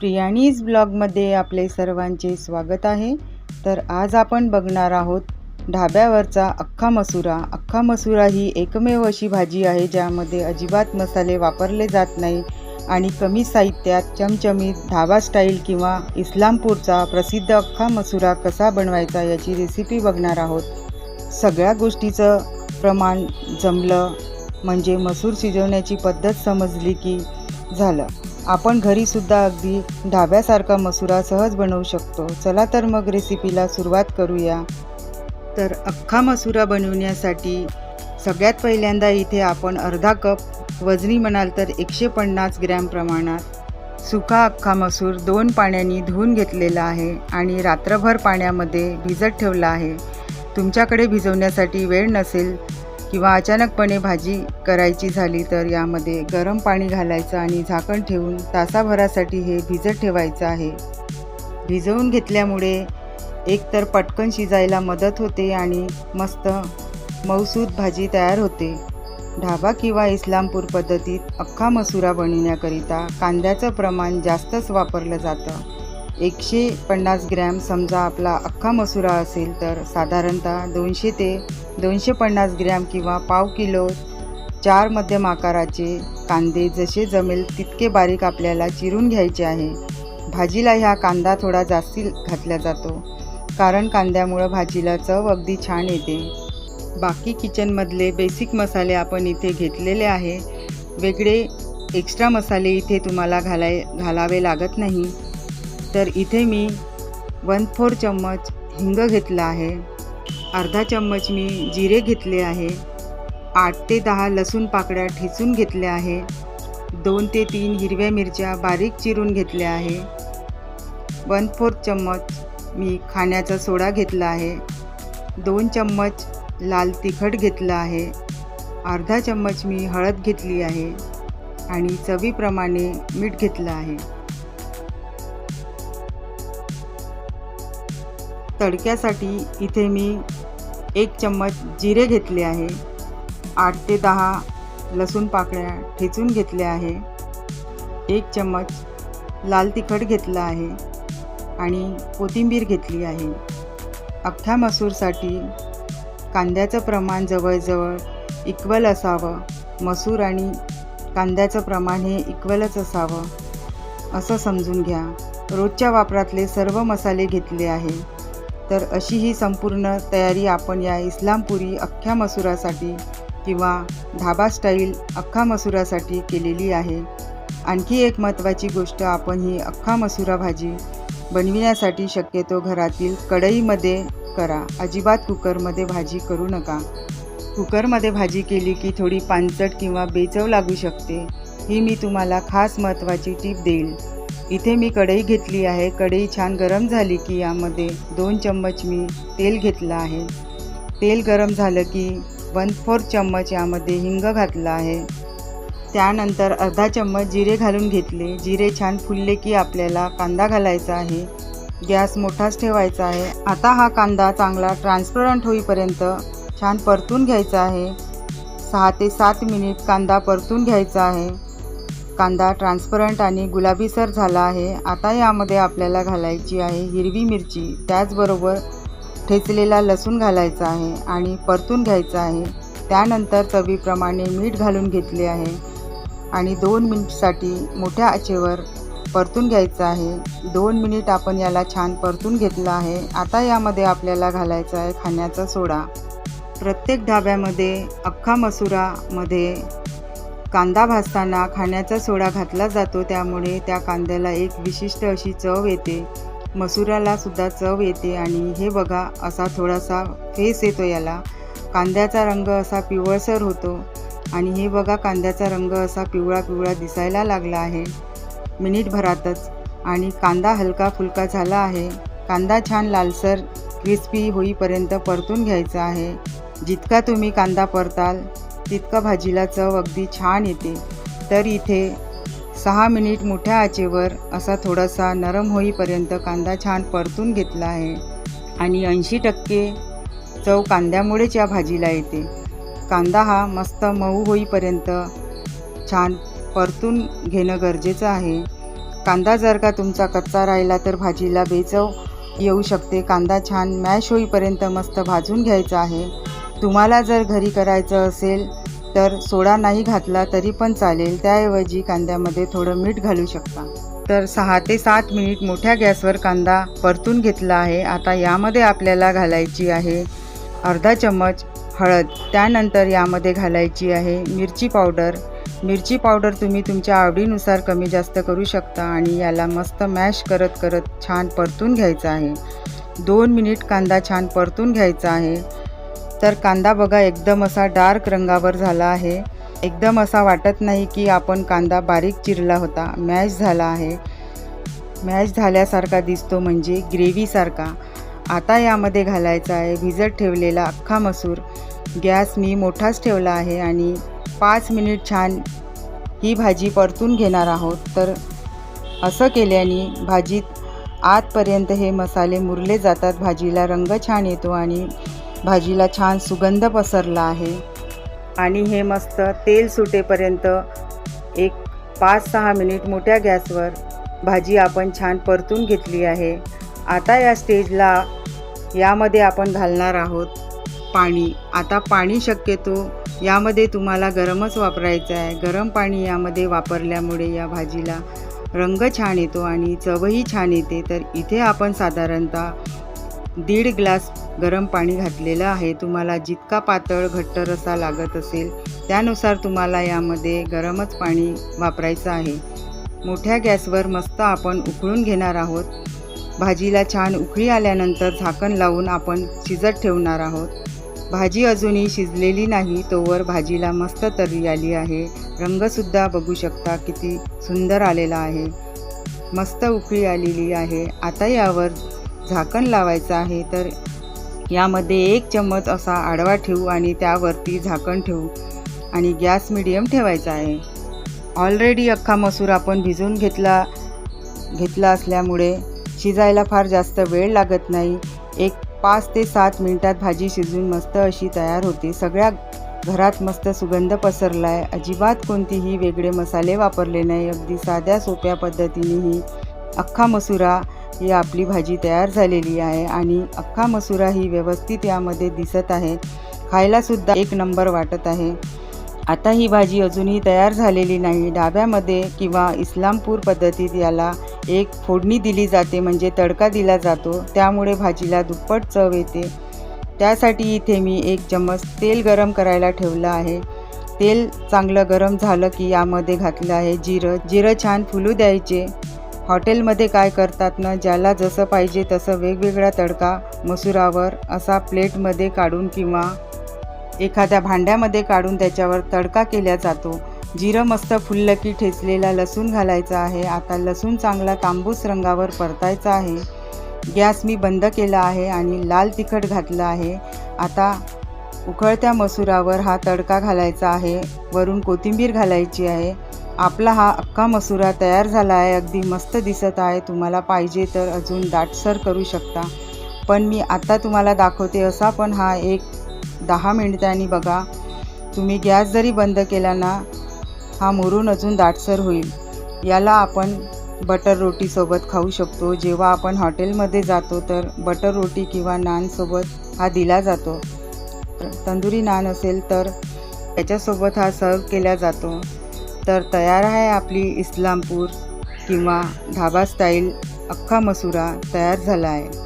प्रियाणीज ब्लॉगमध्ये आपले सर्वांचे स्वागत आहे. तर आज आपण बघणार आहोत ढाब्यावरचा अख्खा मसुरा. अख्खा मसुरा ही एकमेव अशी भाजी आहे ज्यामध्ये अजिबात मसाले वापरले जात नाही आणि कमी साहित्यात चमचमीत ढाबा स्टाईल किंवा इस्लामपूरचा प्रसिद्ध अख्खा मसुरा कसा बनवायचा याची रेसिपी बघणार आहोत. सगळ्या गोष्टीचं प्रमाण जमलं म्हणजे मसूर शिजवण्याची पद्धत समजली की झालं. आपण घरीसुद्धा अगदी ढाब्यासारखा मसुरा सहज बनवू शकतो. चला तर मग रेसिपीला सुरुवात करूया. तर अख्खा मसुरा बनवण्यासाठी सगळ्यात पहिल्यांदा इथे आपण अर्धा कप वजनी म्हणाल तर एकशे पन्नास ग्रॅम प्रमाणात सुका अख्खा मसूर दोन पाण्याने धुवून घेतलेला आहे आणि रात्रभर पाण्यामध्ये भिजत ठेवला आहे. तुमच्याकडे भिजवण्यासाठी वेळ नसेल किंवा अचानकपणे भाजी करायची झाली तर यामध्ये गरम पाणी घालायचं आणि झाकण ठेवून तासाभरासाठी हे भिजत ठेवायचं आहे. भिजवून घेतल्यामुळे एकतर पटकन शिजायला मदत होते आणि मस्त मऊसूद भाजी तयार होते. ढाबा किंवा इस्लामपूर पद्धतीत अख्खा मसुरा बनवण्याकरिता कांद्याचं प्रमाण जास्तच वापरलं जातं. एकशे पन्नास ग्रॅम समजा आपला अख्खा मसुरा असेल तर साधारणतः दोनशे ते दोनशे पन्नास ग्रॅम किंवा पाव किलो चार मध्यम आकाराचे कांदे जसे जमेल तितके बारीक आपल्याला चिरून घ्यायचे आहे. भाजीला ह्या कांदा थोडा जास्ती घातला जातो कारण कांद्यामुळं भाजीला चव अगदी छान येते. बाकी किचनमधले बेसिक मसाले आपण इथे घेतलेले आहे. वेगळे एक्स्ट्रा मसाले इथे तुम्हाला घालाय घालावे लागत नाही. तर इथे मी वन फोर चम्मच हिंग घेतला आहे. अर्धा चम्मच मी जिरे घेतले आहे. आठ ते दहा लसूण पाकळ्या ठेचून घेतल्या आहे. दोन ते तीन हिरव्या मिरच्या बारीक चिरून घेतल्या आहे. वन फोर्थ चम्मच मी खाण्याचा सोडा घेतला आहे. दोन चम्मच लाल तिखट घेतलं आहे. अर्धा चम्मच मी हळद घेतली आहे आणि चवीप्रमाणे मीठ घेतलं आहे. तडक्यासाठी इथे मी एक चम्मच जिरे घेतले आहे. आठ ते दहा लसूण पाकळ्या ठेचून घेतल्या आहे. एक चम्मच लाल तिखट घेतलं आहे आणि कोथिंबीर घेतली आहे. अख्ख्या मसूरसाठी कांद्याचं प्रमाण जवळजवळ इक्वल असावं. मसूर आणि कांद्याचं प्रमाण हे इक्वलच असावं. असं समजून घ्या. रोजच्या वापरातले सर्व मसाले घेतले आहे. तर अशी ही संपूर्ण तयारी आपण या इस्लामपुरी अख्ख्या मसुरासाठी किंवा ढाबा स्टाईल अख्खा मसुरासाठी केलेली आहे. आणखी एक महत्त्वाची गोष्ट आपण ही अख्खा मसुरा भाजी बनविण्यासाठी शक्यतो घरातील कढईमध्ये करा. अजिबात कुकरमध्ये भाजी करू नका. कुकरमध्ये भाजी केली की थोडी पानचट किंवा बेचव लागू शकते. ही मी तुम्हाला खास महत्त्वाची टीप देईल. इथे मी कढई घेतली आहे. कढई छान गरम झाली की यामध्ये दोन चम्मच मी तेल घेतलं आहे. तेल गरम झालं की वन फोर्थ चम्मच यामध्ये हिंग घातलं आहे. त्यानंतर अर्धा चम्मच जिरे घालून घेतले. जिरे छान फुलले की आपल्याला कांदा घालायचा आहे. गॅस मोठाच ठेवायचा आहे. आता हा कांदा चांगला ट्रान्सपरंट होईपर्यंत छान परतून घ्यायचा आहे. सहा ते सात मिनिट कांदा परतून घ्यायचा आहे. कांदा ट्रान्सपरंट आणि गुलाबीसर झाला आहे. आता यामध्ये आपल्याला घालायची आहे हिरवी मिरची. त्याचबरोबर ठेचलेला लसूण घालायचा आहे आणि परतून घ्यायचा आहे. त्यानंतर चवीप्रमाणे मीठ घालून घेतले आहे. आणि दोन मिनिटसाठी मोठ्या आचेवर परतून घ्यायचं आहे. दोन मिनिट आपण याला छान परतून घेतलं आहे. आता यामध्ये आपल्याला घालायचा आहे खाण्याचा सोडा. प्रत्येक ढाब्यामध्ये अख्खा मसुरामध्ये कांदा भाजताना खाण्याचा सोडा घातला जातो त्यामुळे त्या कांद्याला एक विशिष्ट अशी चव येते. मसुराला सुद्धा चव येते आणि हे बघा असा थोडासा फेस येतो याला. कांद्याचा रंग असा पिवळसर होतो आणि हे बघा कांद्याचा रंग असा पिवळा पिवळा दिसायला लागला आहे. मिनिटभरातच आणि कांदा हलका फुलका झाला आहे. कांदा छान लालसर क्रिस्पी होईपर्यंत परतून घ्यायचा आहे. जितका तुम्ही कांदा परताल तितका भाजीला चव अगदी छान येते. तर इथे सहा मिनिट मोठ्या आचेवर असा थोडासा नरम होईपर्यंत कांदा छान परतून घेतला आहे आणि ऐंशी टक्के चव कांद्यामुळेच या भाजीला येते. कांदा हा मस्त मऊ होईपर्यंत छान परतून घेणं गरजेचं आहे. कांदा जर का तुमचा कच्चा राहिला तर भाजीला बेचव येऊ शकते. कांदा छान मॅश होईपर्यंत मस्त भाजून घ्यायचा आहे. तुम्हाला जर घरी करायचं असेल तर सोडा नाही घातला तरी पण चालेल. त्याऐवजी कांद्यामध्ये थोडं मीठ घालू शकता. तर सहा ते सात मिनिट मोठ्या गॅसवर कांदा परतून घेतला आहे. आता यामध्ये आपल्याला घालायची आहे अर्धा चम्मच हळद. त्यानंतर यामध्ये घालायची आहे मिरची पावडर. मिरची पावडर तुम्ही तुमच्या आवडीनुसार कमी जास्त करू शकता आणि याला मस्त मॅश करत करत छान परतून घ्यायचं आहे. दोन मिनिट कांदा छान परतून घ्यायचा आहे. तर कांदा बघा एकदम असा डार्क रंगावर झाला आहे. एकदम असा वाटत नाही की आपण कांदा बारीक चिरला होता. मॅश झाला आहे. मॅश झाल्यासारखा दिसतो म्हणजे ग्रेव्हीसारखा आता यामध्ये घालायचा आहे. भिजत ठेवलेला अख्खा मसूर. गॅस मी मोठाच ठेवला आहे आणि पाच मिनिट छान ही भाजी परतून घेणार आहोत. तर असं केल्याने भाजीत आतपर्यंत हे मसाले मुरले जातात. भाजीला रंग छान येतो आणि भाजीला छान सुगंध पसरला आहे. आणि हे मस्त तेल सुटेपर्यंत एक पाच सहा मिनिट मोठ्या गॅसवर भाजी आपण छान परतून घेतली आहे. आता या स्टेजला यामध्ये आपण घालणार आहोत पाणी. आता पाणी शक्यतो यामध्ये तुम्हाला गरमच वापरायचं आहे. गरम पाणी यामध्ये वापरल्यामुळे या भाजीला रंग छान येतो आणि चवही छान येते. तर इथे आपण साधारणतः दीड ग्लास गरम पाणी घातलेलं आहे. तुम्हाला जितका पातळ घट्ट रसा लागत असेल त्यानुसार तुम्हाला यामध्ये गरमच पाणी वापरायचं आहे. मोठ्या गॅसवर मस्त आपण उकळून घेणार आहोत. भाजीला छान उकळी आल्यानंतर झाकण लावून आपण शिजत ठेवणार आहोत. भाजी अजूनही शिजलेली नाही तोवर भाजीला मस्त तर्री आली आहे. रंगसुद्धा बघू शकता किती सुंदर आलेला आहे. मस्त उकळी आलेली आहे. आता यावर झाकण लावायचं आहे तर यामध्ये एक चम्मच असा आडवा ठेवू आणि त्यावरती झाकण ठेवू आणि गॅस मिडियम ठेवायचा आहे. ऑलरेडी अख्खा मसूर आपण भिजून घेतला घेतला असल्यामुळे शिजायला फार जास्त वेळ लागत नाही. एक पाच ते सात मिनिटात भाजी शिजून मस्त अशी तयार होते. सगळ्या घरात मस्त सुगंध पसरला आहे अजिबात कोणतीही वेगळे मसाले वापरले नाही. अगदी साध्या सोप्या पद्धतीने ही अख्खा मसुरा ही आपली भाजी तयार झालेली आहे आणि अख्खा मसुरा ही व्यवस्थित यामध्ये दिसत आहे. खायलासुद्धा एक नंबर वाटत आहे. आता ही भाजी अजूनही तयार झालेली नाही. डाब्यामध्ये किंवा इस्लामपूर पद्धतीत याला एक फोडणी दिली जाते म्हणजे तडका दिला जातो. त्यामुळे भाजीला दुप्पट चव येते. त्यासाठी इथे मी एक चम्मच तेल गरम करायला ठेवलं आहे. तेल चांगलं गरम झालं की यामध्ये घातलं आहे जिरं. जिरं छान फुलू द्यायचे. हॉटेलमध्ये काय करतात ना ज्याला जसं पाहिजे तसं वेगवेगळा तडका मसुरावर असा प्लेटमध्ये काढून किंवा एखाद्या भांड्यामध्ये काढून त्याच्यावर तडका केला जातो. जिरं मस्त फुललं की ठेचलेला लसूण घालायचा आहे. आता लसूण चांगला तांबूस रंगावर परतायचा आहे. गॅस मी बंद केला आहे आणि लाल तिखट घातलं आहे. आता उकळत्या मसुरावर हा तडका घालायचा आहे. वरून कोथिंबीर घालायची आहे. आपला हा अख्खा मसुरा तयार झाला आहे अगदी मस्त दिसत आहे. तुम्हाला पाहिजे तर अजून दाटसर करू शकता. पण मी आता तुम्हाला दाखवते असा पण हा एक दहा मिनिटांनी बघा. तुम्ही गॅस जरी बंद केला ना हा मुरून अजून दाटसर होईल. याला आपण बटर रोटीसोबत खाऊ शकतो. जेव्हा आपण हॉटेलमध्ये जातो तर बटर रोटी किंवा नानसोबत हा दिला जातो. तंदुरी नान असेल तर त्याच्यासोबत हा सर्व केला जातो. तर तयार आहे आपली इस्लामपूर किंवा ढाबा स्टाईल अख्खा मसुरा तयार झाला आहे.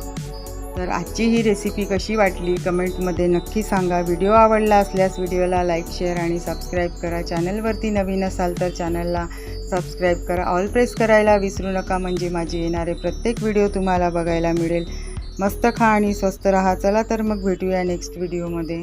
तर आजची ही रेसिपी कशी वाटली कमेंटमध्ये नक्की सांगा. व्हिडिओ आवडला असल्यास व्हिडिओला लाईक शेअर आणि सबस्क्राईब करा. चॅनलवरती नवीन असाल तर चॅनलला सबस्क्राईब करा. ऑल प्रेस करायला विसरू नका म्हणजे माझे येणारे प्रत्येक व्हिडिओ तुम्हाला बघायला मिळेल. मस्त खा आणि स्वस्त राहा. चला तर मग भेटूया नेक्स्ट व्हिडिओमध्ये